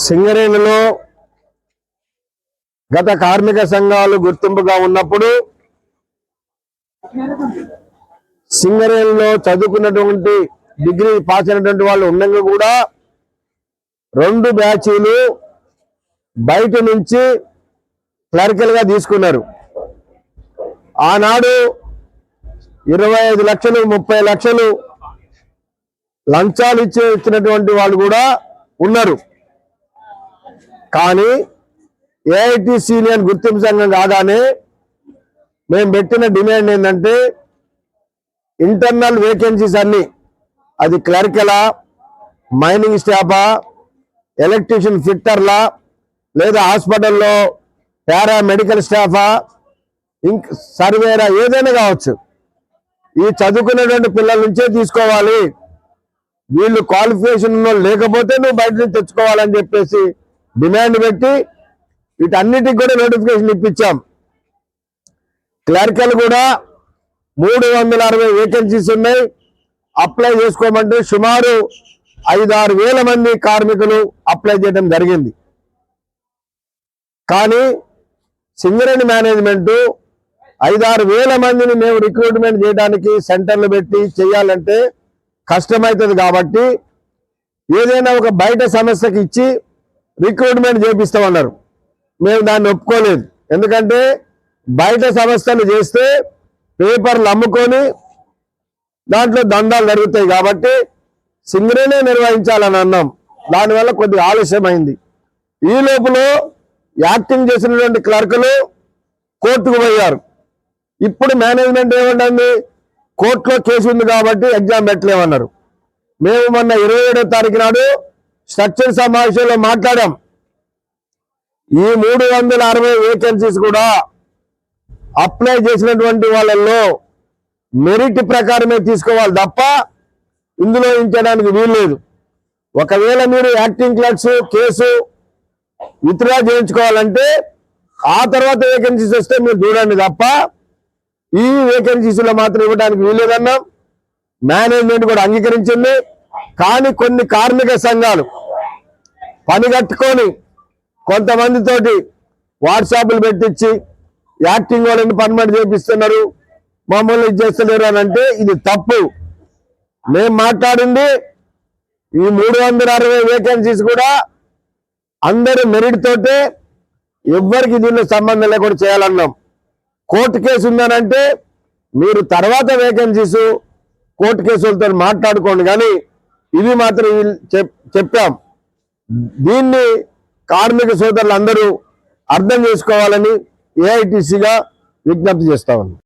సింగరేణిలో గత కార్మిక సంఘాలు గుర్తింపుగా ఉన్నప్పుడు సింగరేణిలో చదువుకున్నటువంటి డిగ్రీ పాస్ అయినటువంటి వాళ్ళు ఉండగా కూడా రెండు బ్యాచీలు బయట నుంచి క్లరికల్గా తీసుకున్నారు. ఆనాడు ఇరవై ఐదు లక్షలు ముప్పై లక్షలు లంచాలు ఇచ్చే ఇచ్చినటువంటి వాళ్ళు కూడా ఉన్నారు. కానీ ఏఐటి అని గుర్తింపు సంఘం కాగానే మేము పెట్టిన డిమాండ్ ఏంటంటే ఇంటర్నల్ వేకెన్సీస్ అన్ని అది క్లర్కెలా మైనింగ్ స్టాఫా ఎలక్ట్రీషియన్ ఫిట్టర్లా లేదా హాస్పిటల్లో పారా మెడికల్ స్టాఫా ఇంక సర్వేరా ఏదైనా కావచ్చు. ఈ చదువుకున్నటువంటి పిల్లల నుంచే తీసుకోవాలి. వీళ్ళు క్వాలిఫికేషన్ వాళ్ళు లేకపోతే నువ్వు బయట నుంచి తెచ్చుకోవాలని చెప్పేసి డిమాండ్ పెట్టి వీటన్నిటికి కూడా నోటిఫికేషన్ ఇప్పించాం. క్లర్కల్ కూడా మూడు వందల అరవై వేకెన్సీస్ ఉన్నాయి. అప్లై చేసుకోమంటే సుమారు ఐదు ఆరు వేల మంది కార్మికులు అప్లై చేయడం జరిగింది. కానీ సింగరేణి మేనేజ్మెంట్ ఐదారు వేల మందిని మేము రిక్రూట్మెంట్ చేయడానికి సెంటర్లు పెట్టి చేయాలంటే కష్టమవుతుంది కాబట్టి ఏదైనా ఒక బయట సంస్థకి ఇచ్చి రిక్రూట్మెంట్ చేపిస్తామన్నారు. మేము దాన్ని ఒప్పుకోలేదు. ఎందుకంటే బయట సంస్థలు చేస్తే పేపర్లు అమ్ముకొని దాంట్లో దందాలు జరుగుతాయి కాబట్టి సింగరేనే నిర్వహించాలని అన్నాం. దానివల్ల కొద్దిగా ఆలస్యమైంది. ఈ లోపల యాక్టింగ్ చేసినటువంటి క్లర్కులు కోర్టుకు పోయారు. ఇప్పుడు మేనేజ్మెంట్ ఏమంటుంది? కోర్టులో కేసు ఉంది కాబట్టి ఎగ్జామ్ పెట్టలేమన్నారు. మేము మొన్న ఇరవై ఏడో తారీఖు నాడు స్ట్రక్చర్ సమావేశంలో మాట్లాడాం. ఈ మూడు వందల అరవై వేకెన్సీస్ కూడా అప్లై చేసినటువంటి వాళ్ళల్లో మెరిట్ ప్రకారమే తీసుకోవాలి తప్ప ఇందులో ఉంచడానికి వీల్లేదు. ఒకవేళ మీరు యాక్టింగ్ క్లర్క్స్ కేసు విత్డ్రా చేయించుకోవాలంటే ఆ తర్వాత వేకెన్సీస్ వస్తే మీరు చూడండి తప్ప ఈ వేకెన్సీస్లో మాత్రం ఇవ్వడానికి వీలేదన్నాం మేనేజ్మెంట్ కూడా అంగీకరించింది. కానీ కొన్ని కార్మిక సంఘాలు పని కట్టుకొని కొంతమందితోటి వాట్సాప్లు పెట్టించి యాక్టింగ్ వాళ్ళని పర్మనెంట్ చేపిస్తున్నారు. మమ్మల్ని ఇది చేస్తలేరు అని అంటే ఇది తప్పు. మేము మాట్లాడింది ఈ మూడు వందల అరవై వేకెన్సీస్ కూడా అందరూ మెరిట్ తోటే ఎవ్వరికి దీనిలో సంబంధం లేకుండా చేయాలన్నాం. కోర్టు కేసు ఉందనంటే మీరు తర్వాత వేకెన్సీస్ కోర్టు కేసులతో మాట్లాడుకోండి. కానీ ఇది మాత్రం చెప్- చెప్పాం. దీన్ని కార్మిక సోదరులు అందరూ అర్థం చేసుకోవాలని ఏఐటిసిగా విజ్ఞప్తి చేస్తా